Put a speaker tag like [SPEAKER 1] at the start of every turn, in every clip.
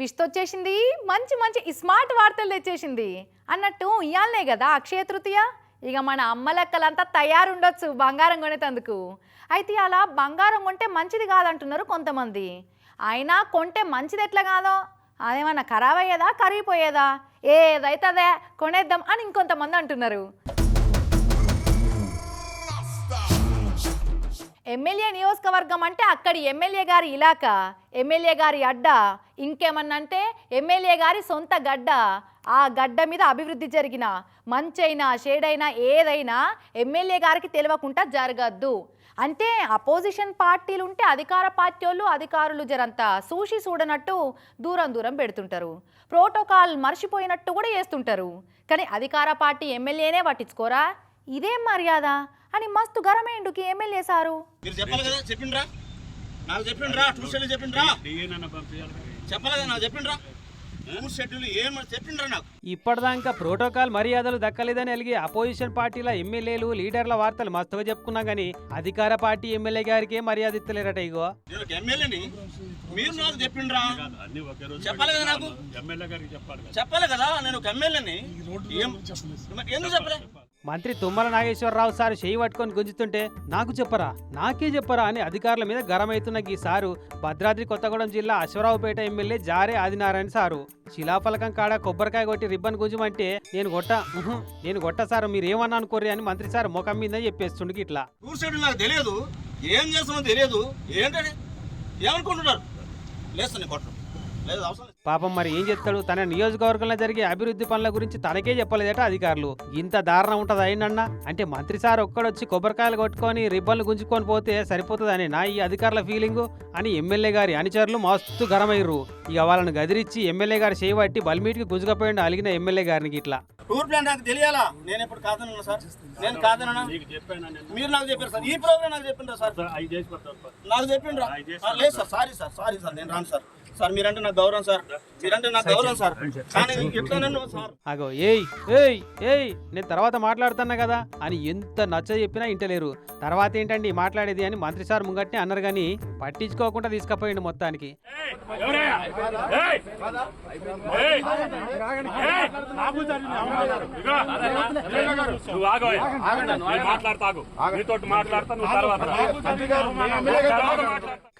[SPEAKER 1] Twist వచ్చేసింది మంచి మంచి స్మార్ట్ వార్తలు తెచ్చేసింది. అన్నట్టు ఇయాలనే కదా అక్షయ తృతీయ? ఇక మన అమ్మ లెక్కలంతా తయారుండొచ్చు బంగారం కొనేటందుకు అయితే అలా బంగారం కొంటే మంచిది కాదంటున్నారు కొంతమంది. అయినా కొంటే మంచిది ఎట్లా కాదో? అదేమన్నా ఖరాబ్ అయ్యేదా కరిగిపోయేదా? ఏదైతే అదే కొనేద్దాం అని ఇంకొంతమంది అంటున్నారు. ఎమ్మెల్యే నియోజకవర్గం అంటే అక్కడి ఎమ్మెల్యే గారి ఇలాకా ఎమ్మెల్యే గారి అడ్డ ఇంకేమన్నా అంటే ఎమ్మెల్యే గారి సొంత గడ్డ. ఆ గడ్డ మీద అభివృద్ధి జరిగిన మంచైనా షేడైనా ఏదైనా ఎమ్మెల్యే గారికి తెలియకుండా జరగద్దు. అంటే అపోజిషన్ పార్టీలు ఉంటే అధికార పార్టీ వాళ్ళు అధికారులు జరంతా సూషి చూడనట్టు దూరం దూరం పెడుతుంటారు. ప్రోటోకాల్ మర్చిపోయినట్టు కూడా చేస్తుంటారు. కానీ అధికార పార్టీ ఎమ్మెల్యేనే పట్టించుకోరా? ఇదేం మర్యాద? అని మస్తు గరమేండుకి ఎమ్మెల్యే సారు.
[SPEAKER 2] మీరు చెప్పాలి కదా చెప్పిండ్రా? నాకు చెప్పిండ్రా టూర్ షెడ్యూల్ చెప్పిండ్రా? చెప్పాలి కదా నాకు చెప్పిండ్రా? టూర్ షెడ్యూల్ ఏం చెప్పిండ్రా నాకు?
[SPEAKER 3] ఇప్పటిదాకా ప్రోటోకాల్ మర్యాదలు దక్కలేదని అలిగి అపోజిషన్ పార్టీల ఎమ్మెల్యేలు లీడర్ల వార్తలు మస్తుగా చెప్పుకున్నాం కానీ అధికార పార్టీ ఎమ్మెల్యే గారికే మర్యాద ఇస్తలేరట ఇగో.
[SPEAKER 2] నేను ఒక ఎమ్మెల్యేని మీరు నాకు చెప్పిండ్రా? చెప్పాలి కదా నాకు?
[SPEAKER 4] ఎమ్మెల్యే గారికి చెప్పాలి కదా.
[SPEAKER 2] చెప్పాలి కదా నేను ఒక ఎమ్మెల్యేని. ఎందుకు చెప్పలే?
[SPEAKER 3] మంత్రి తుమ్మల నాగేశ్వరరావు సారు చేయి పట్టుకొని గుంజుతుంటే నాకు చెప్పరా నాకే చెప్పరా అని అధికారుల మీద గరమైతున్న ఈ సారు భద్రాద్రి కొత్తగూడెం జిల్లా అశ్వరావుపేట ఎమ్మెల్యే జారే ఆదినారాయణ సారు. శిలాఫలకం కాడ కొబ్బరికాయ కొట్టి రిబ్బన్ గుంజమంటే నేను కొట్ట నేను కొట్ట సారు మీరు అనుకోరి అని మంత్రి సార్ ముఖం మీద చెప్పేస్తుండకి ఇట్లా
[SPEAKER 2] నాకు తెలియదు ఏం చేస్తున్నా తెలియదు ఏంటని ఏమనుకుంటున్నారు? లేదు అవసరం లేదు.
[SPEAKER 3] పాపం మరి ఏం చెప్తాడు తన నియోజకవర్గంలో జరిగే అభివృద్ధి పనుల గురించి తనకే చెప్పలేదట అధికారులు. ఇంత దారుణం ఉంటది అయిందన్న అంటే మంత్రి సార్ ఒక్కడొచ్చి కొబ్బరికాయలు కొట్టుకొని రిబ్బన్లు గుంజుకొని పోతే సరిపోతుందని నా ఈ అధికారుల ఫీలింగు? అని ఎమ్మెల్యే గారి అనుచరులు మస్తు గరమయ్యారు ఇక వాళ్ళని గదిరిచ్చి ఎమ్మెల్యే గారు చేయబట్టి బల్మీటికి గుంజుకపోయిండు అలిగిన ఎమ్మెల్యే గారికి ఇట్లా
[SPEAKER 2] టూర్ ప్లాన్ నాకు తెలియాలా? నేను ఎప్పుడు కాదన్నా సార్. నేను కాదన్నా?
[SPEAKER 4] నీకు చెప్పాను నేను
[SPEAKER 2] మీరు నాకు చెప్పారు సార్. ఈ ప్రోగ్రామ్ నాకు చెప్పిండ్రా సార్. నాకు చెప్పిండ్రా లేదు sir. Sorry sir. Sorry sir. నేను రాను సార్. సార్ మీరంటే నాకు గౌరవం సార్. మీరంటే నాకు గౌరవం సార్. కానీ ఎట్లా నన్ను సార్?
[SPEAKER 3] అగో ఏయ్ ఏయ్ ఏయ్ నేను తర్వాత మాట్లాడుతున్నా కదా అని ఎంత నచ్చ చెప్పినా ఇంటలేరు. తర్వాత ఏంటండి మాట్లాడేది అని మంత్రి సార్ ముంగట్నే అన్నారు కానీ పట్టించుకోకుండా తీసుకుపోయిండు మొత్తానికి.
[SPEAKER 4] ఎవరయ్యా? నువ్వు ఆగోయ్. నీతో మాట్లాడతా నువ్వు తర్వాత.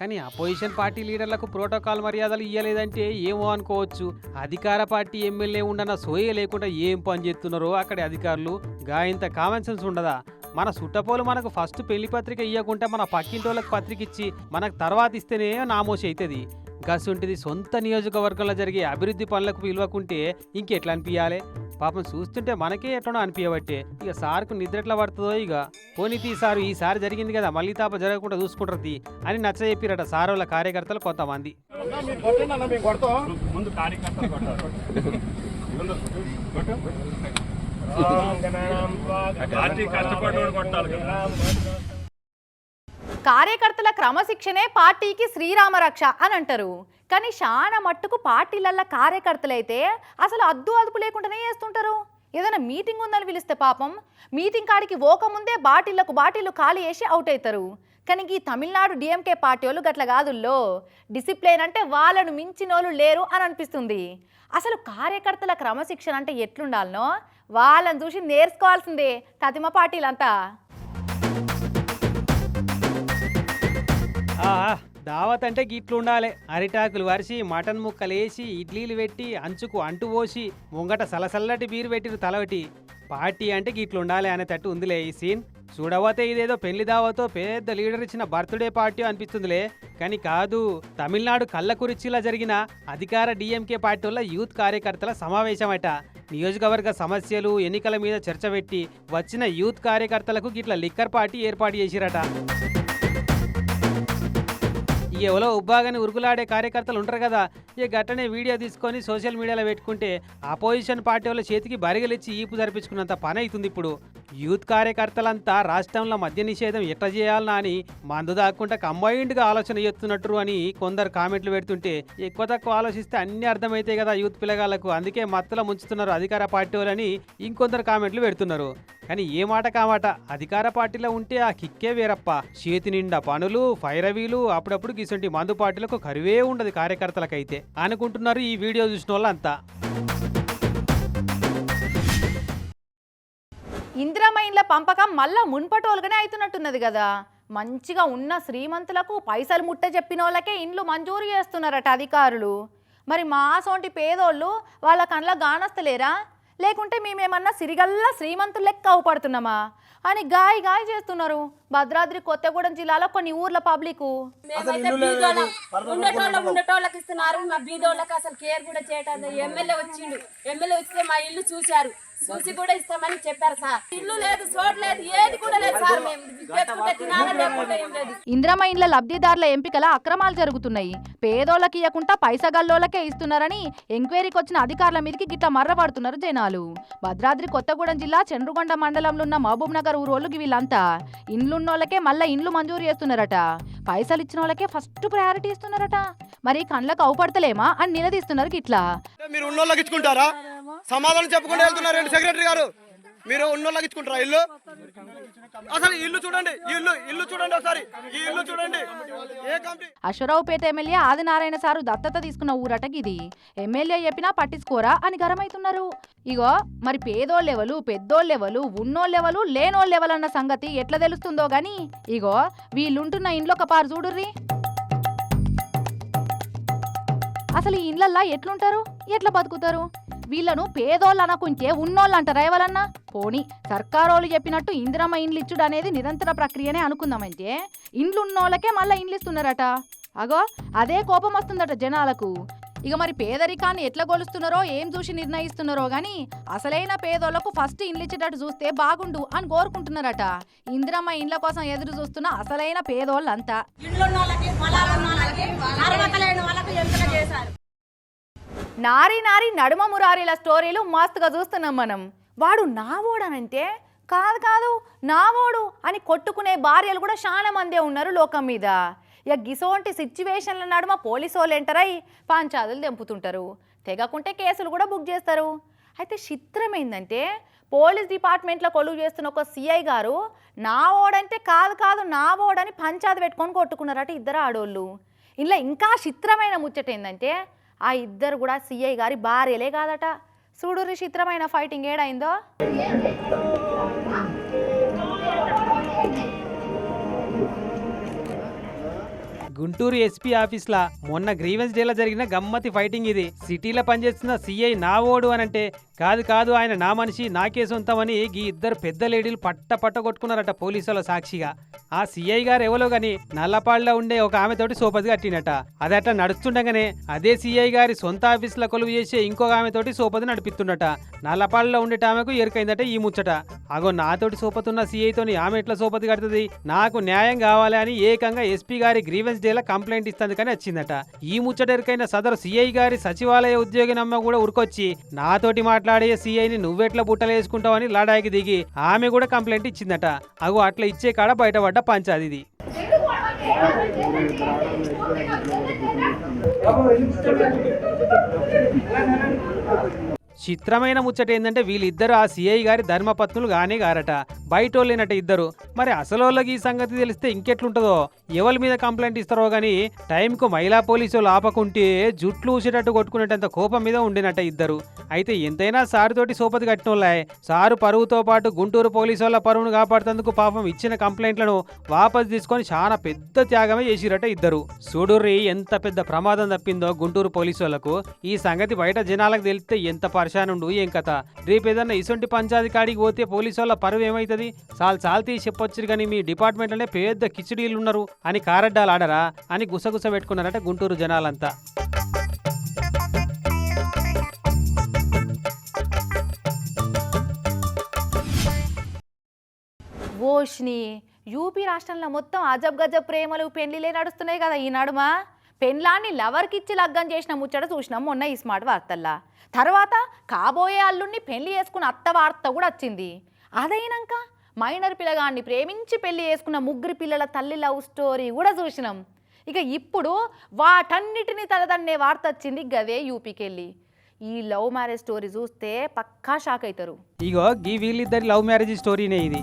[SPEAKER 3] కానీ అపోజిషన్ పార్టీ లీడర్లకు ప్రోటోకాల్ మర్యాదలు ఇయ్యలేదంటే ఏమో అనుకోవచ్చు. అధికార పార్టీ ఎమ్మెల్యే ఉండన సోయ లేకుండా ఏం పని చేస్తున్నారో అక్కడి అధికారులు? గా ఇంత కామన్ సెన్స్ ఉండదా? మన సుట్టపోలు మనకు ఫస్ట్ పెళ్ళి పత్రిక ఇవ్వకుంటే మన పక్కింటోళ్ళకి పత్రిక ఇచ్చి మనకు తర్వాత ఇస్తేనే నామోషి అవుతుంది గసుంటిది సొంత నియోజకవర్గంలో జరిగే అభివృద్ధి పనులకు పిలవకుంటే ఇంకెట్లా అనిపించాలి పాపం చూస్తుంటే మనకే ఎట్లనో అనిపించబట్టే ఇక సార్కు నిద్ర ఎట్లా పడుతుందో ఇక. పోనీ తీ సారు ఈసారి జరిగింది కదా మళ్ళీ తాప జరగకుండా చూసుకుంటారు అని నచ్చ చెప్పిరట సార్ వాళ్ళ కార్యకర్తలు కొంతమంది
[SPEAKER 4] ముందు కార్యకర్తలు
[SPEAKER 1] క్రమశిక్షణే పార్టీకి శ్రీరామ రక్ష అని అంటారు. కానీ చాలా మట్టుకు పార్టీలల్ల కార్యకర్తలైతే అసలు అద్దు అదుపు లేకుండానే చేస్తుంటారు. ఏదైనా మీటింగ్ ఉందని పిలిస్తే పాపం మీటింగ్ కాడికి పోకముందే బాటిళ్ళకు బాటిళ్ళు ఖాళీ చేసి అవుట్ అవుతారు కానీ ఈ తమిళనాడు డిఎంకే పార్టీ వాళ్ళు గట్ల కాదుల్లో. డిసిప్లైన్ అంటే వాళ్ళను మించినోళ్ళు లేరు అని అనిపిస్తుంది. అసలు కార్యకర్తల క్రమశిక్షణ అంటే ఎట్లుండాలనో వాళ్ళని చూసి నేర్చుకోవాల్సిందే కతిమ పార్టీలంతా.
[SPEAKER 3] దావత్ అంటే గిట్లు ఉండాలి. అరిటాకులు వరిసి మటన్ ముక్కలు వేసి ఇడ్లీలు పెట్టి అంచుకు అంటు పోసి ముంగట సలసల్లటి బీరు పెట్టిన తలవటి. పార్టీ అంటే గిట్లు ఉండాలి అనేటట్టు ఉందిలే ఈ సీన్. చూడవతే ఇదేదో పెళ్ళి దావతో పెద్ద లీడర్ ఇచ్చిన బర్త్డే పార్టీ అనిపిస్తుందిలే. కానీ కాదు తమిళనాడు కళ్ళకురిచిలా జరిగిన అధికార డిఎంకే పార్టీ వల్ల యూత్ కార్యకర్తల సమావేశమట. నియోజకవర్గ సమస్యలు ఎన్నికల మీద చర్చ పెట్టి వచ్చిన యూత్ కార్యకర్తలకు గిట్ల లిక్కర్ పార్టీ ఏర్పాటు చేసిరట. ఎవరో ఉబ్బాగని ఉరుకులాడే కార్యకర్తలు ఉంటారు కదా ఈ గట్టనే వీడియో తీసుకొని సోషల్ మీడియాలో పెట్టుకుంటే అపోజిషన్ పార్టీ వాళ్ళ చేతికి బరిగలిచ్చి ఈపు జరిపించుకున్నంత పని అవుతుంది ఇప్పుడు. యూత్ కార్యకర్తలంతా రాష్ట్రంలో మద్య నిషేధం ఎట్లా చేయాలనా అని మందు దాక్కుంటే కంబైన్డ్గా ఆలోచన చేస్తున్నట్టు అని కొందరు కామెంట్లు పెడుతుంటే ఎక్కువ తక్కువ ఆలోచిస్తే అన్ని అర్థమైతాయి కదా యూత్ పిల్లగాళ్ళకు. అందుకే మత్తులో ముంచుతున్నారు అధికార పార్టీ వాళ్ళని ఇంకొందరు కామెంట్లు పెడుతున్నారు. కానీ ఏ మాట కామాట అధికార పార్టీలో ఉంటే ఆ కిక్కే వేరప్ప. చేతి నిండా పనులు ఫైరవీలు అప్పుడప్పుడు గిసంటి మందు పార్టీలకు కరువే ఉండదు కార్యకర్తలకైతే అనుకుంటున్నారు ఈ వీడియో చూసిన వాళ్ళంతా
[SPEAKER 1] ఇందిరామైన్ల పంపకం మళ్ళా మున్పటోలుగానే అవుతున్నట్టున్నది కదా. మంచిగా ఉన్న శ్రీమంతులకు పైసలు ముట్ట చెప్పిన వాళ్ళకే ఇండ్లు మంజూరు చేస్తున్నారట అధికారులు. మరి మా సోంటి పేదోళ్ళు వాళ్ళ కండ్ల గానస్తలేరా? లేకుంటే మేమేమన్నా సిరిగల్లా శ్రీమంతులు లెక్క అవుపడుతున్నామా? అని గాయ గాయ చేస్తున్నారు భద్రాద్రి కొత్తగూడెం జిల్లాలో కొన్ని ఊర్ల పబ్లిక్.
[SPEAKER 5] ఉండేటోళ్ళకి ఇస్తున్నారు. మా బీదోళ్ళకి అసలు కేర్ కూడా చేయటం ఎమ్మెల్యే వచ్చిండు. ఎమ్మెల్యే వస్తే మా ఇల్లు చూశారు. చూసి కూడా ఇస్తామని చెప్పారు సార్. ఇల్లు లేదు చోటు లేదు ఏది కూడా లేదు సార్. మేము
[SPEAKER 1] ఇందిరమ్మ ఇండ్ల లబ్ధిదారుల ఎంపికల అక్రమాలు జరుగుతున్నాయి. పేదోళ్ళకి ఇవ్వకుండా పైసగల్లోళ్ళకే ఇస్తున్నారని ఎంక్వైరీకి వచ్చిన అధికారుల మీదకి గిట్ల మర్రపడుతున్నారు జనాలు. భద్రాద్రి కొత్తగూడెం జిల్లా చంద్రుగొండ మండలంలో ఉన్న మహబూబ్ నగర్ ఊరోళ్ళకి వీళ్ళంతా ఇండ్లున్నోళ్ళకే మళ్ళా ఇండ్లు మంజూరు చేస్తున్నారట. పైసలు ఇచ్చిన వాళ్ళకే ఫస్ట్ ప్రయారిటీ ఇస్తున్నారట. మరి కండ్లకు అవుపడతలేమా అని నిలదీస్తున్నారు గిట్లా.
[SPEAKER 6] మీరు ఉన్నోళ్ళకి ఇచ్చుకుంటారా? సమాధానం చెప్పుకుంటూ వెళ్తున్నారు రెండు సెక్రటరీ గారు మీరు ఉన్నోళ్ళకి ఇచ్చుకుంటారా ఇల్లు? అసలు ఇల్లు చూడండి ఇల్లు ఇల్లు చూడండి ఒకసారి ఈ ఇల్లు చూడండి. ఏ company
[SPEAKER 1] Ashwaraopeta MLA Adinarayana sir దత్తత తీసుకున్న ఊరటకి ఇది. ఎమ్మెల్యే చెప్పినా పట్టించుకోరా అని గరమైతున్నారు ఇగో మరి పేదోళ్ళెవలు పెద్దోళ్ళెవలు ఉన్నోళ్ళెవలు లేనోళ్ళెవలు అన్న సంగతి ఎట్లా తెలుస్తుందో గాని ఇగో వీళ్ళుంటున్న ఇంట్లో ఒక పారు చూడుర్రి. అసలు ఈ ఇండ్లల్లా ఎట్లుంటారు? ఎట్లా బతుకుతారు? వీళ్ళను పేదోళ్ళు అనకుంటే ఉన్నోళ్ళు అంటారా ఎవరన్నా పోని సర్కారోళ్ళు చెప్పినట్టు ఇందిరమ్మ ఇండ్లు ఇచ్చుడు అనేది నిరంతర ప్రక్రియనే అనుకుందామంటే ఇండ్లు ఉన్నోళ్ళకే మళ్ళీ ఇండ్లు ఇస్తున్నారట. అగో అదే కోపం వస్తుందట జనాలకు. ఇక మరి పేదరికాన్ని ఎట్లా గొలుస్తున్నారో ఏం చూసి నిర్ణయిస్తున్నారో గాని అసలైన పేదోళ్ళకు ఫస్ట్ ఇండ్లు ఇచ్చేటట్టు చూస్తే బాగుండు అని కోరుకుంటున్నారట. ఇందిరమ్మ ఇండ్ల కోసం ఎదురు చూస్తున్న అసలైన పేదోళ్ళంతా. నారి నారి నడుమ మురారీల స్టోరీలు మస్తుగా చూస్తున్నాం మనం. వాడు నావోడనంటే కాదు కాదు నావోడు అని కొట్టుకునే భార్యలు కూడా చాలా మందే ఉన్నారు లోకం మీద. ఇక గిసోంటి సిచ్యువేషన్ల నడుమ పోలీసు వాళ్ళు ఎంటరై పంచాదులు తెంపుతుంటారు. తెగకుంటే కేసులు కూడా బుక్ చేస్తారు. అయితే చిత్రమైందంటే ఏంటంటే పోలీస్ డిపార్ట్మెంట్లో కొలువు చేస్తున్న ఒక సిఐ గారు నా ఓడంటే కాదు కాదు నా ఓడని పంచాది పెట్టుకొని కొట్టుకున్నారట ఇద్దరు ఆడోళ్ళు. ఇలా ఇంకా చిత్రమైన ముచ్చట ఏంటంటే ఆ ఇద్దరు కూడా సిఐ గారి భార్యలే కాదట. సూడూరి చిత్రమైన ఫైటింగ్ ఏడైందో?
[SPEAKER 3] గుంటూరు ఎస్పీ ఆఫీస్లా మొన్న గ్రీవెన్స్ డేలో జరిగిన గమ్మతి ఫైటింగ్ ఇది. సిటీలో పనిచేస్తున్న సిఐ నా ఓడు అని అంటే కాదు కాదు ఆయన నా మనిషి నాకే సొంతమని ఈ ఇద్దరు పెద్ద లేడీలు పట్ట పట్ట కొట్టుకున్నారట పోలీసుల సాక్షిగా. ఆ సిఐ గారు ఎవరో గాని నల్లపాడులో ఉండే ఒక ఆమెతోటి సోపతి కట్టినట అదట నడుస్తుండగానే అదే సిఐ గారి సొంత ఆఫీసులో కొలువు చేసే ఇంకొక ఆమెతోటి సోపతి నడిపిస్తుండట. నల్లపాడులో ఉండేట ఆమెకు ఎరుకైందట ఈ ముచ్చట. అగో నాతోటి సోపతున్న సిఐతోని ఆమె ఎట్లా సోపతి కడుతుంది? నాకు న్యాయం కావాలి అని ఏకంగా ఎస్పీ గారి గ్రీవెన్స్ డేలా కంప్లైంట్ ఇస్తుంది కానీ వచ్చిందట. ఈ ముచ్చట ఎరుకైన సదరు సిఐ గారి సచివాలయ ఉద్యోగి నమ్మ కూడా ఉరికొచ్చి నాతోటి మాట్లాడే సిఐని నువ్వెట్లా బుట్టలేసుకుంటావని లడాయికి దిగి ఆమె కూడా కంప్లైంట్ ఇచ్చిందట. అగో అట్లా ఇచ్చే కాడ బయటపడ్డ పంచాది ఇది. చిత్రమైన ముచ్చట ఏంటంటే వీళ్ళిద్దరు ఆ సిఐ గారి ధర్మపత్నులు గానే గారట. బయటోళ్ళేనట ఇద్దరు. మరి అసలోళ్ళకి ఈ సంగతి తెలిస్తే ఇంకెట్లుంటుందో? ఎవరి మీద కంప్లైంట్ ఇస్తారో గానీ టైంకు మహిళా పోలీసు వాళ్ళు ఆపకుంటే జుట్లు ఊసేటట్టు కొట్టుకునేటంత కోపం మీద ఉండినట్ట ఇద్దరు. అయితే ఎంతైనా సారుతోటి సోపతి కట్టినోళ్ళే. సారు పరువుతో పాటు గుంటూరు పోలీసు వాళ్ళ పరువును కాపాడుతందుకు పాపం ఇచ్చిన కంప్లైంట్లను వాపస్ తీసుకొని చాలా పెద్ద త్యాగమే చేసిరట ఇద్దరు. చూడుర్రి ఎంత పెద్ద ప్రమాదం తప్పిందో గుంటూరు పోలీసు వాళ్ళకు ఈ సంగతి బయట జనాలకు తెలిస్తే ఎంత పరిస్థితి పరిశానుండు ఏం కథ? రేపు ఏదన్నా ఇసొంటి పంచాయతీ కాడికి పోతే పోలీసు వాళ్ళ పరువు ఏమైతుంది? చాలు చాలు తీసి చెప్పొచ్చు కానీ మీ డిపార్ట్మెంట్లోనే పెద్ద కిచిడీలు ఉన్నారు అని కారడ్డాలు ఆడరా అని గుసగుస పెట్టుకున్నారట గుంటూరు జనాలంతా.
[SPEAKER 1] ఓష్ని యూపీ రాష్ట్రంలో మొత్తం అజబ్ గజబ్ ప్రేమలు పెళ్ళిలే నడుస్తున్నాయి కదా ఈ నడుమ పెండ్లాన్ని లవర్కిచ్చి లగ్గం చేసిన ముచ్చట చూసినాం మొన్న ఈ స్మార్ట్ వార్తల్లా. తర్వాత కాబోయే అల్లుడిని పెళ్ళి చేసుకున్న అత్త వార్త కూడా వచ్చింది. అదైనాక మైనర్ పిల్లగాన్ని ప్రేమించి పెళ్ళి చేసుకున్న ముగ్గురు పిల్లల తల్లి లవ్ స్టోరీ కూడా చూసినాం. ఇక ఇప్పుడు వాటన్నిటిని తలదన్నే వార్త వచ్చింది గవే యూపీకి వెళ్ళి ఈ లవ్ మ్యారేజ్ స్టోరీ చూస్తే పక్కా షాక్ అవుతారు
[SPEAKER 3] ఇగో గీ వీళ్ళిద్దరి లవ్ మ్యారేజ్ స్టోరీనే ఇది.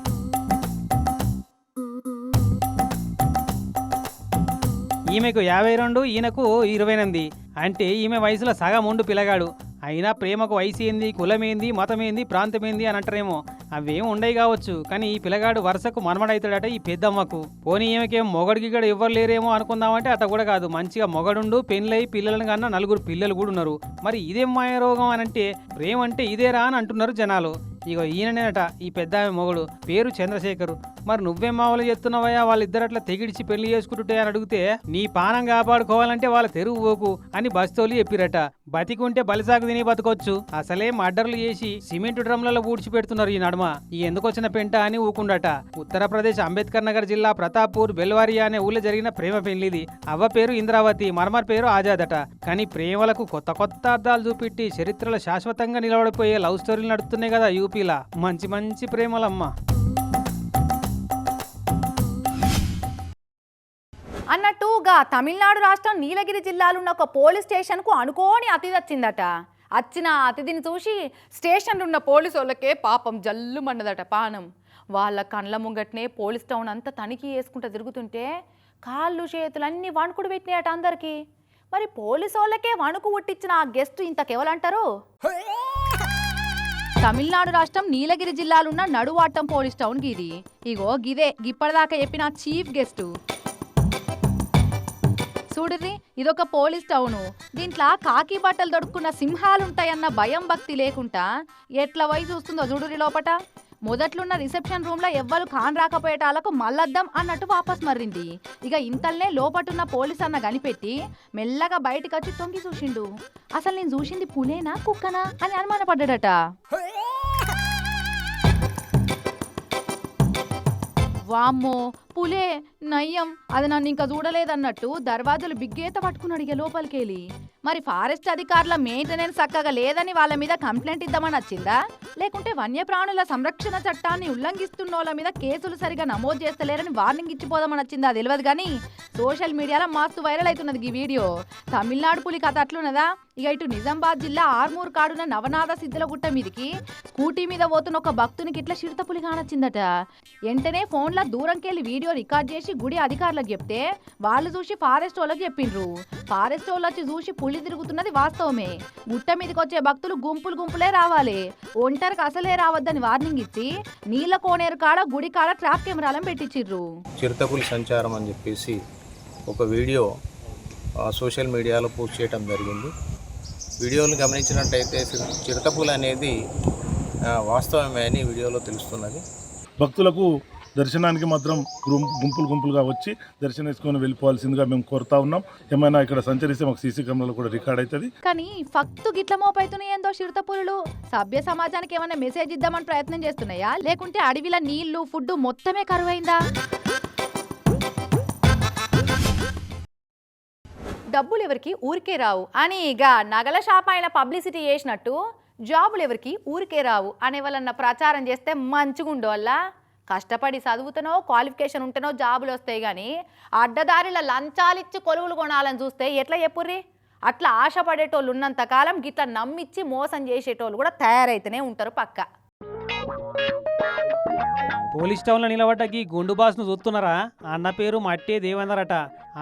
[SPEAKER 3] ఈమెకు యాభై రెండు ఈయనకు ఇరవై ఎనిమిది అంటే ఈమె వయసులో సగం ఉండు పిల్లగాడు. అయినా ప్రేమకు వయసు ఏంది కులమేంది మతమేంది ప్రాంతమేంది అని అంటారేమో. అవేం ఉండయి కావచ్చు. కానీ ఈ పిల్లగాడు వరుసకు మనమడవుతాడట ఈ పెద్దమ్మకు. పోనీ ఈమెకేం మొగడికి కూడా ఎవ్వరు లేరేమో అనుకుందామంటే అత కూడా కాదు. మంచిగా మొగడుండు పెళ్ళై పిల్లలను కన్నా నలుగురు పిల్లలు కూడా ఉన్నారు. మరి ఇదేం మాయ రోగం అని అంటే ప్రేమ అంటే ఇదేరా అని అంటున్నారు జనాలు. ఇగో ఈయననేనట ఈ పెద్ద ఆమె మొగుడు. పేరు చంద్రశేఖరు. మరి నువ్వే మామూలు చెప్తున్నావయ్యా వాళ్ళిద్దరు అట్లా తెగిడిచి పెళ్ళి చేసుకుంటుంటే అని అడిగితే నీ పానం కాపాడుకోవాలంటే వాళ్ళ తెరువు పోకు అని బస్తోలు చెప్పిరట. బతికుంటే బలిసాగు తిని బతకొచ్చు. అసలే మర్డర్లు చేసి సిమెంట్ డ్రమ్లలో ఊడ్చి పెడుతున్నారు ఈ నడుమ. ఈ ఎందుకు వచ్చిన పెంట అని ఊకుండట. ఉత్తరప్రదేశ్ అంబేద్కర్ నగర్ జిల్లా ప్రతాపూర్ బెల్వారియా అనే ఊళ్ళో జరిగిన ప్రేమ పెళ్ళిది. అవ్వ పేరు ఇంద్రావతి మర్మర్ పేరు ఆజాదట. కానీ ప్రేమలకు కొత్త కొత్త అర్థాలు చూపెట్టి చరిత్రలో శాశ్వతంగా నిలబడిపోయే లవ్ స్టోరీలు నడుస్తున్నాయి కదా యూపీ యూపీలా మంచి మంచి ప్రేమలమ్మ.
[SPEAKER 1] అన్నట్టుగా తమిళనాడు రాష్ట్రం నీలగిరి జిల్లాలో ఉన్న ఒక పోలీస్ స్టేషన్కు అనుకోని అతిథి వచ్చిందట. వచ్చిన ఆ అతిథిని చూసి స్టేషన్లో ఉన్న పోలీసు వాళ్ళకే పాపం జల్లుమన్నదట పానం. వాళ్ళ కండ్ల ముంగట్నే పోలీస్ టౌన్ అంతా తనిఖీ చేసుకుంటూ తిరుగుతుంటే కాళ్ళు చేతులు అన్నీ వణుకుడు పెట్టినాయట అందరికీ. మరి పోలీసు వాళ్ళకే వణుకు పుట్టించిన ఆ గెస్ట్ ఇంతకెవలంటారు తమిళనాడు రాష్ట్రం నీలగిరి జిల్లాలో ఉన్న నడువాటం పోలీస్ టౌన్ గిది ఇగో గిదే గిప్పటిదాకా చెప్పిన చీఫ్ గెస్ట్. చూడుర్రి ఇదొక పోలీస్ టౌను. దీంట్లో కాకి బట్టలు దొడుక్కున్న సింహాలుంటాయన్న భయం భక్తి లేకుండా ఎట్ల వై చూస్తుందో చూడుర్రి లోపట. మొదట్లున్న రిసెప్షన్ రూమ్లో ఎవ్వరు కాన్ రాకపోయేటాలకు మల్లద్దం అన్నట్టు వాపస్ మర్రింది. ఇక ఇంతల్నే లోపటున్న పోలీస్ అన్న కనిపెట్టి మెల్లగా బయటకు వచ్చి తొంగి చూసిండు. అసలు నేను చూసింది పులేనా కుక్కనా? అని అనుమానపడ్డాడట. వామ్మో పులే నయ్యం అది నన్ను ఇంకా చూడలేదన్నట్టు దర్వాజలు బిగ్గేత పట్టుకున్నాడు ఇక లోపలికెళ్ళి మరి ఫారెస్ట్ అధికారుల మెయింటెనెన్స్ చక్కగా లేదని వాళ్ళ మీద కంప్లైంట్ ఇద్దామని వచ్చిందా లేకుంటే వన్యప్రాణుల సంరక్షణ చట్టాన్ని ఉల్లంఘిస్తున్న వాళ్ళ మీద కేసులు సరిగా నమోదు చేస్తలేరని వార్నింగ్ ఇచ్చిపోదామని వచ్చిందా తెలియదు కానీ సోషల్ మీడియాలో మస్తు వైరల్ అవుతున్నది ఈ వీడియో. తమిళనాడు పులి కథ అట్లున్నదా? ఇక ఇటు నిజామాబాద్ జిల్లా ఆర్మూర్ కాడున నవనాథ సిద్ధుల గుట్ట మీదకి స్కూటీ మీద పోతున్న ఒక భక్తునికి ఇట్లా చిరుత పులి కానొచ్చిందట వెంటనే ఫోన్లో దూరంకెళ్ళి వీడియో రికార్డ్ చేసి గుడి అధికారులకు చెప్తే వాళ్ళు చూసి ఫారెస్ట్ వాళ్ళకి చెప్పిండ్రు. ఫారెస్ట్ వాళ్ళు వచ్చి చూసి పులి తిరుగుతున్నది వాస్తవమే. గుట్ట మీదకి వచ్చే భక్తులు గుంపులు గుంపులే రావాలి. ఒంటరికి అసలే రావద్దని వార్నింగ్ ఇచ్చి నీళ్ళ కోనేరు కాడ గుడి కాడ ట్రాప్ కెమెరాలను పెట్టించిర్రు.
[SPEAKER 7] చిరుతపులి సంచారం అని చెప్పేసి ఒక వీడియో సోషల్ మీడియాలో పోస్ట్ చేయడం జరిగింది. వీడియోలు గమనించినట్టయితే చిరుతపులి అనేది వాస్తవమే అని వీడియోలో తెలుస్తున్నది.
[SPEAKER 8] భక్తులకు దర్శనానికి మాత్రం గుంపులు గుంపులుగా వచ్చి దర్శనం చేసుకొని వెళ్ళిపోవాల్సిందిగా మేము కోరుతా ఉన్నాం. ఏమైనా ఇక్కడ సంచరిస్తే మాకు సీసీ కెమెరాలు కూడా రికార్డ్ అవుతుంది.
[SPEAKER 1] కానీ ఫక్తు గిట్ల మోపైతున్నాయి ఏందో చిరుత పులులు సభ్య సమాజానికి ఏమైనా మెసేజ్ ఇద్దామని ప్రయత్నం చేస్తున్నాయా? లేకుంటే అడవిల నీళ్ళు ఫుడ్ మొత్తమే కరువైందా? డబ్బులు ఎవరికి ఊరికే రావు. అని ఇక నగల షాప్ ఆయన పబ్లిసిటీ చేసినట్టు జాబులు ఎవరికి ఊరికే రావు. అనే వాళ్ళన్న ప్రచారం చేస్తే మంచిగుండు వల్ల కష్టపడి చదువుతనో క్వాలిఫికేషన్ ఉంటేనో జాబులు వస్తాయి కానీ అడ్డదారిలో లంచాలిచ్చి కొలువులు కొనాలని చూస్తే ఎట్లా చెప్పుర్రి? అట్లా ఆశపడేటోళ్ళు ఉన్నంతకాలం గిట్లా నమ్మిచ్చి మోసం చేసేటోళ్ళు కూడా తయారైతేనే ఉంటారు పక్క.
[SPEAKER 3] పోలీస్ టౌన్లో నిలబడ్డకి గుండు బాస్ను చూస్తున్నారా? అన్న పేరు మట్టే దేవేందర్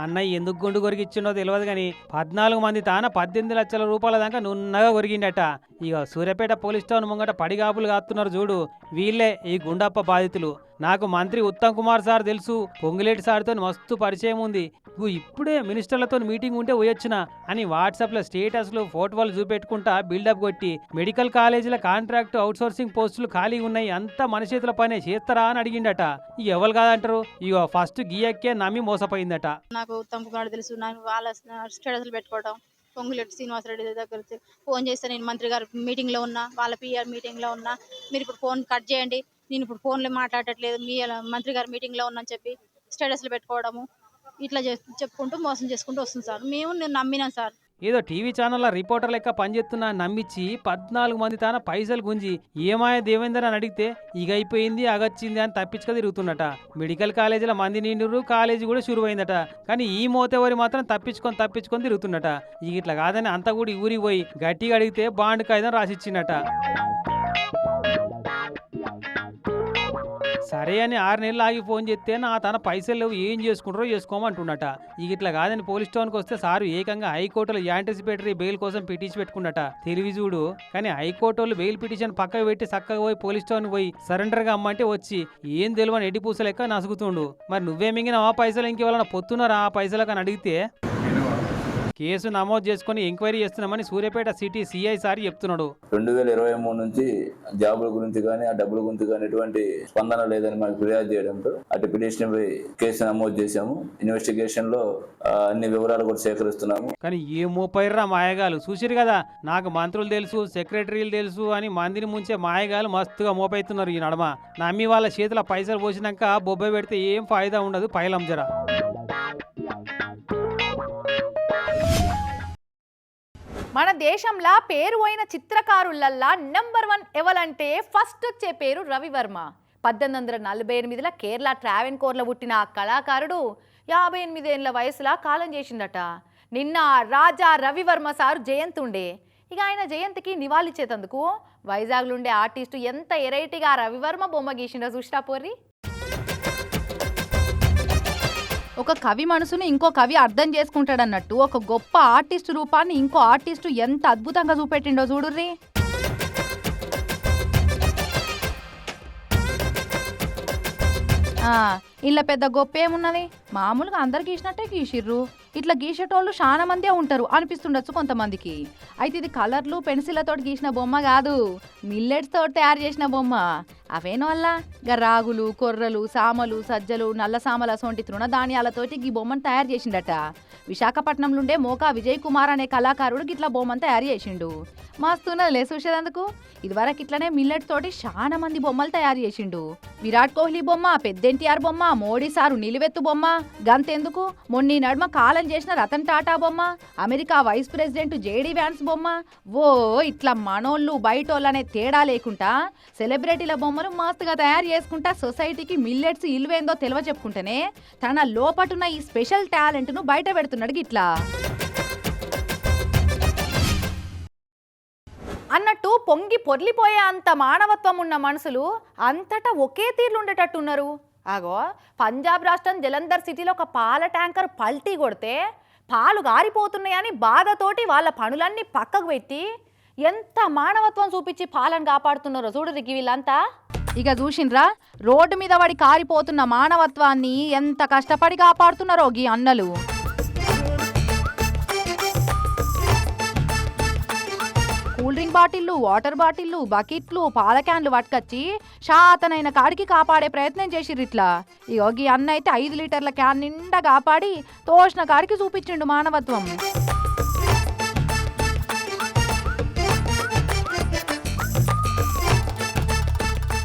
[SPEAKER 3] అన్నయ్య ఎందుకు గుండు కొరికిచ్చిండో తెలియదు కానీ పద్నాలుగు మంది తాన పద్దెనిమిది లక్షల రూపాయల దాకా నున్నగా కొరిగిండట ఇక సూర్యాపేట పోలీస్ టౌన్ ముంగట పడిగాపులు కాస్తున్నారు చూడు. వీళ్ళే ఈ గుండప్ప బాధితులు. నాకు మంత్రి ఉత్తమ్ కుమార్ సార్ తెలుసు. పొంగులేటి సార్తో మస్తు పరిచయం ఉంది. నువ్వు ఇప్పుడే మినిస్టర్లతో మీటింగ్ ఉంటే పోయొచ్చిన అని వాట్సాప్లో స్టేటస్లు ఫోటోలు చూపెట్టుకుంటా బిల్డప్ కొట్టి మెడికల్ కాలేజీల కాంట్రాక్ట్ అవుట్సోర్సింగ్ పోస్టులు ఖాళీ ఉన్నాయి. అంతా మన చేతుల పనే. చేస్తారా అని అడిగిండట. ఇక ఎవరు కాదంటారు? ఇగో ఫస్ట్ గియక్కే నమ్మి మోసపోయిందట.
[SPEAKER 9] నాకు ఉత్తమ్ కుమార్ తెలుసు. నాకు వాళ్ళ స్టేటస్లు పెట్టుకోవడం. పొంగులెట్టి శ్రీనివాసరెడ్డి దగ్గర ఫోన్ చేస్తే నేను మంత్రి గారు మీటింగ్లో ఉన్నా వాళ్ళ పిఆర్ మీటింగ్లో ఉన్నా. మీరు ఇప్పుడు ఫోన్ కట్ చేయండి. నేను ఇప్పుడు ఫోన్లో మాట్లాడట్లేదు మీ మంత్రి గారు మీటింగ్లో ఉన్నా చెప్పి స్టేటస్లు పెట్టుకోవడము ఇట్లా చే- చెప్పుకుంటూ మోసం చేసుకుంటూ వస్తుంది సార్. మేము నేను నమ్మినాం సార్.
[SPEAKER 3] ఏదో టీవీ ఛానల్లో రిపోర్టర్ లెక్క పనిచేస్తున్నా అని నమ్మించి పద్నాలుగు మంది తాన పైసలు గుంజి ఏమాయ దేవేందర్ అని అడిగితే ఇక అయిపోయింది అగచ్చింది అని తప్పించుక తిరుగుతున్నట మెడికల్ కాలేజీలో మంది నిండురు కాలేజీ కూడా షురువైందట. కానీ ఈ మోతేవరి మాత్రం తప్పించుకొని తప్పించుకొని తిరుగుతున్నట ఇక ఇట్లా కాదని అంతా కూడా ఊరికి పోయి గట్టిగా అడిగితే బాండ్ కాగితం రాసిచ్చిందట. సరే అని ఆరు నెలలు ఆగి ఫోన్ చేస్తే నా తన పైసలు లేవు ఏం చేసుకుంటారో చేసుకోమంటున్నట ఇక ఇట్లా కాదని పోలీస్ స్టేషన్కి వస్తే సారు ఏకంగా హైకోర్టులో యాంటిసిపేటరీ బెయిల్ కోసం పిటిషన్ పెట్టుకున్నట. తెలివి చూడు. కానీ హైకోర్టు వాళ్ళు బెయిల్ పిటిషన్ పక్కకు పెట్టి చక్కగా పోయి పోలీస్ స్టేషన్ పోయి సరెండర్గా అమ్మంటే వచ్చి ఏం తెలియని ఎడ్డి పూస లెక్క నసుగుతుండు. మరి నువ్వే మింగిన ఆ పైసలు ఇంకెవరైనా పొత్తున్నారా? ఆ పైసలకు అని అడిగితే కేసు నమోదు చేసుకుని ఎంక్వైరీ చేస్తున్నామని సూర్యాపేట సిటీ సిఐ సార్ చెప్తున్నాడు.
[SPEAKER 10] రెండు వేల ఇరవై మూడు నుంచి జాబుల గురించి కానీ ఆ డబ్బుల గురించి కానీ ఎటువంటి స్పందన లేదని మాకు ఫిర్యాదు చేయడంతో అటు పిటిషన్ పై కేసు నమోదు చేశాము. ఇన్వెస్టిగేషన్లో అన్ని వివరాలు కూడా సేకరిస్తున్నాము.
[SPEAKER 3] కానీ ఏ మోపైర్రా మాయగాలు. చూసిరు కదా నాకు మంత్రులు తెలుసు సెక్రటరీలు తెలుసు అని మందిని ముంచే మాయగాలు మస్తుగా మోపైతున్నారు ఈ నడమ. నమ్మి వాళ్ళ చేతిలో పైసలు పోసినాక బొబ్బ పెడితే ఏం ఫాయిదా ఉండదు పైలం జరా
[SPEAKER 1] మన దేశంలో పేరు అయిన చిత్రకారులల్లా నెంబర్ వన్ ఎవలంటే ఫస్ట్ వచ్చే పేరు రవివర్మ. పద్దెనిమిది వందల నలభై ఎనిమిదిలో కేరళ ట్రావెన్ కోర్లో పుట్టిన ఆ కళాకారుడు యాభై ఎనిమిదేళ్ళ వయసులో కాలం చేసిందట. నిన్న రాజా రవివర్మ సారు జయంతి ఉండే ఇక ఆయన జయంతికి నివాళిచ్చేతందుకు వైజాగ్లో ఉండే ఆర్టిస్టు ఎంత ఎరైటీగా రవివర్మ బొమ్మ గీసిండో చూసినా పోర్రి? ఒక కవి మనసును ఇంకో కవి అర్థం చేసుకుంటాడన్నట్టు ఒక గొప్ప ఆర్టిస్ట్ రూపాన్ని ఇంకో ఆర్టిస్టు ఎంత అద్భుతంగా చూపెట్టిండో చూడుర్రి. ఇలా పెద్ద గొప్ప ఏమున్నది? మామూలుగా అందరికి ఇచ్చినట్టే గీసిర్రు. ఇట్లా గీసేటోళ్ళు చాలా మందే ఉంటారు అనిపిస్తుండొచ్చు కొంతమందికి. అయితే ఇది కలర్లు పెన్సిళ్ళతో గీసిన బొమ్మ కాదు. మిల్లెట్స్ తోటి తయారు చేసిన బొమ్మ. అవేనో వల్ల గా రాగులు కొర్రలు సామలు సజ్జలు నల్ల సామల సొంటి తృణధాన్యాలతోటి ఈ బొమ్మను తయారు చేసిండట. విశాఖపట్నంలోండే మోకా విజయ్ కుమార్ అనే కళాకారుడు గిట్లా బొమ్మను తయారు చేసిండు. మస్తున్నదిలే చూసేదందుకు? ఇదివరకు ఇట్లనే మిల్లెట్ తోటి చాలా మంది బొమ్మలు తయారు చేసిండు. విరాట్ కోహ్లీ బొమ్మ పెద్ద ఎన్టీఆర్ బొమ్మ మోడీ సారు నిలువెత్తు బొమ్మ. గంతెందుకు? మొన్న నడుమ కాల చేసిన రతన్ టాటా బొమ్మ America vice president J D Vance బొమ్మ. ఓ ఇట్లా మనోళ్ళు బయటోళ్ళు అనే తేడా లేకుండా సెలబ్రిటీల బొమ్మలు మస్తుగా తయారు చేసుకుంటా సొసైటీకి మిల్లెట్స్ ఇల్వేందో తెలివ చెప్పుకుంటేనే తన లోపటున్న ఈ స్పెషల్ టాలెంట్ను బయట పెడుతున్నాడు గిట్లా. అన్నట్టు పొంగి పొర్లిపోయే అంత మానవత్వం ఉన్న మనుషులు అంతటా ఒకే తీర్లు ఉండేటట్టున్నారు ఆగో పంజాబ్ రాష్ట్రం జలంధర్ సిటీలో ఒక పాల ట్యాంకర్ పల్టీ కొడితే పాలు గారిపోతున్నాయని బాధతోటి వాళ్ళ పనులన్నీ పక్కకు పెట్టి ఎంత మానవత్వం చూపించి పాలను కాపాడుతున్నారో చూడు వీళ్ళంతా. ఇక చూసిండ్రా రోడ్డు మీద వాడి కారిపోతున్న మానవత్వాన్ని ఎంత కష్టపడి కాపాడుతున్నారో గీ అన్నలు. కూల్ డ్రింక్ బాటిల్లు వాటర్ బాటిల్లు బకెట్లు పాల క్యాన్లు పట్టుకొచ్చి శాతనైన కాడికి కాపాడే ప్రయత్నం చేసిర్రు ఇట్లా. ఇగో ఈ అన్న అయితే ఐదు లీటర్ల క్యాన్ నిండా కాపాడి తోషణ కాడికి చూపించిండు మానవత్వం.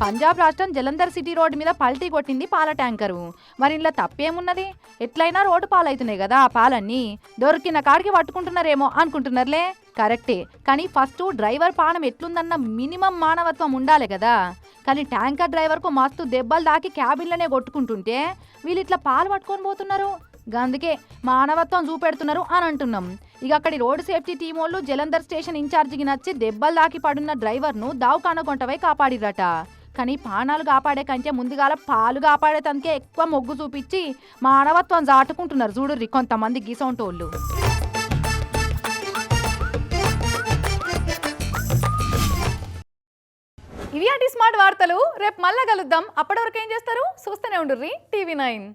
[SPEAKER 1] పంజాబ్ రాష్ట్రం జలంధర్ సిటీ రోడ్డు మీద పల్టీ కొట్టింది పాల ట్యాంకరు. మరి ఇంట్లో తప్పేమున్నది? ఎట్లయినా రోడ్డు పాలవుతున్నాయి కదా ఆ పాలన్నీ. దొరికిన కాడికి పట్టుకుంటున్నారేమో అనుకుంటున్నారులే? కరెక్టే. కానీ ఫస్ట్ డ్రైవర్ పానం ఎట్లుందన్న మినిమం మానవత్వం ఉండాలి కదా. కానీ ట్యాంకర్ డ్రైవర్కు మస్తు దెబ్బలు దాకి క్యాబిన్లోనే కొట్టుకుంటుంటే వీళ్ళు ఇట్లా పాలు పట్టుకొని పోతున్నారు? అందుకే మానవత్వం చూపెడుతున్నారు అని అంటున్నాం. ఇక అక్కడి రోడ్డు సేఫ్టీ టీం వాళ్ళు జలంధర్ స్టేషన్ ఇన్ఛార్జికి నచ్చి దెబ్బలు దాకి పడున్న డ్రైవర్ను దావుకాన గుంటవై కాపాడిరట కానీ పానాలు కాపాడే కంటే ముందుగాల పాలు కాపాడే తనకే ఎక్కువ మొగ్గు చూపించి మానవత్వం దాటుకుంటున్నారు చూడుర్రి కొంతమంది గీసొంటోళ్ళు. ఇవి అటి స్మార్ట్ వార్తలు రేపు మళ్ళా కలుద్దాం. అప్పటివరకు ఏం చేస్తారు? చూస్తూనే ఉండుర్రి. TV nine.